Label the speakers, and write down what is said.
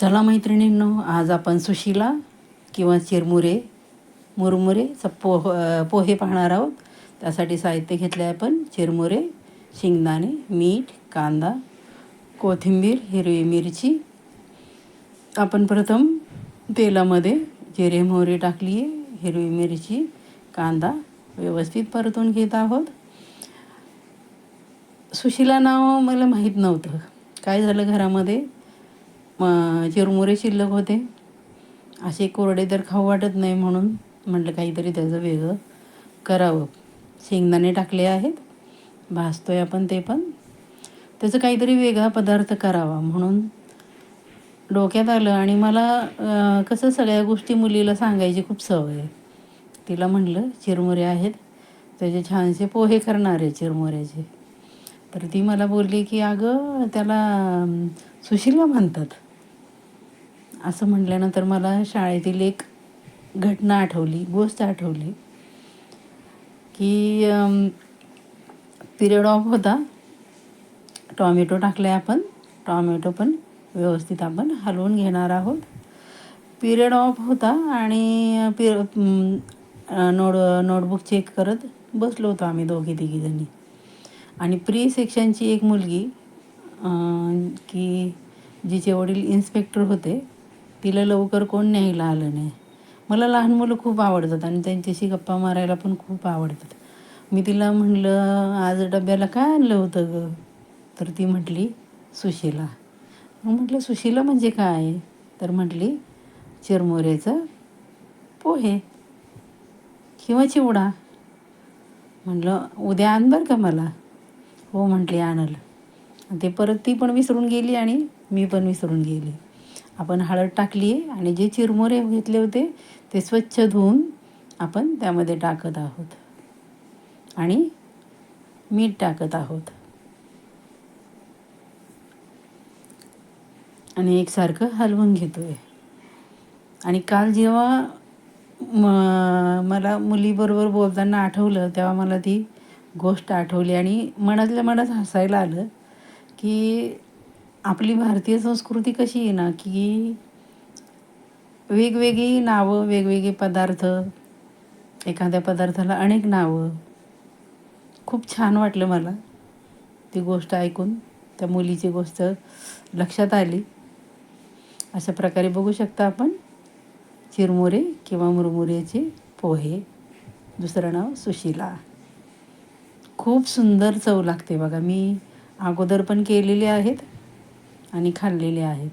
Speaker 1: चला मैत्रिणींनो आज आपण सुशिला किंवा चिरमुरे मुरमुरेचा पोह पोहे पाहणार आहोत. त्यासाठी साहित्य घेतले आहे आपण चिरमुरे शेंगदाणे मीठ कांदा कोथिंबीर हिरवी मिरची. आपण प्रथम तेलामध्ये जिरे मोहरी टाकली आहे हिरवी मिरची कांदा व्यवस्थित परतून घेत आहोत. सुशिला नाव मला माहीत नव्हतं. काय झालं घरामध्ये? चिरमुरे शिल्लक होते. असे कोरडे तर खाऊ वाटत नाही म्हणून म्हटलं काहीतरी त्याचं वेगळं करावं. शेंगदाणे टाकले आहेत. भाजतोय आपण ते पण. त्याचं काहीतरी वेगळा पदार्थ करावा म्हणून डोक्यात आलं. आणि मला कसं सगळ्या गोष्टी मुलीला सांगायची खूप सवय आहे. तिला म्हटलं चिरमुरे आहेत. त्याचे छानसे पोहे करणार आहे चिरमुऱ्याचे. तर ती मला बोलली की अगं त्याला सुशीला सुशिला म्हणतात. असं म्हटल्यानंतर मला शाळेतील एक घटना आठवली गोष्ट आठवली की पिरियड ऑफ होता. टॉमॅटो टाकले आपण टॉमॅटो पण व्यवस्थित आपण हलवून घेणार आहोत. पिरियड ऑफ होता आणि पि नोट नोटबुक चेक करत बसलो होतो आम्ही दोघी तिघीजणी आणि प्री सेक्शनची एक मुलगी की जिचे वडील इन्स्पेक्टर होते तिला लवकर कोण न्यायला आलं नाही. मला लहान मुलं खूप आवडतात आणि त्यांच्याशी गप्पा मारायला पण खूप आवडतात. मी तिला म्हणलं आज डब्याला काय आणलं होतं ग? तर ती म्हटली सुशिला. मग म्हटलं सुशिला म्हणजे काय? तर म्हटली चिरमोऱ्याचं पोहे किंवा चिवडा. म्हटलं उद्या आण बरं का मला. हो म्हटली आणलं. ते परत ती पण विसरून गेली आणि मी पण विसरून गेली. आपण हळद टाकली आहे आणि जे चिरमुरे घेतले होते ते स्वच्छ धुवून आपण त्यामध्ये टाकत आहोत. आणि मीठ टाकत आहोत. आणि एकसारखं हलवून घेतोय. आणि काल जेव्हा म मला मुलीबरोबर बोलताना आठवलं तेव्हा मला ती गोष्ट आठवली आणि मनातल्या मनात हसायला आलं की आपली भारतीय संस्कृती कशी आहे ना की वेगवेगळी नावं वेगवेगळे पदार्थ एखाद्या पदार्थाला अनेक नावं. खूप छान वाटलं मला ती गोष्ट ऐकून त्या मुलीची गोष्ट लक्षात आली. अशा प्रकारे बघू शकता आपण चिरमुरे किंवा मुरमुऱ्याचे पोहे. दुसरं नाव सुशिला. खूप सुंदर चव लागते बघा. मी अगोदर पण केलेले आहेत. आणि खाल्लेले आहेत.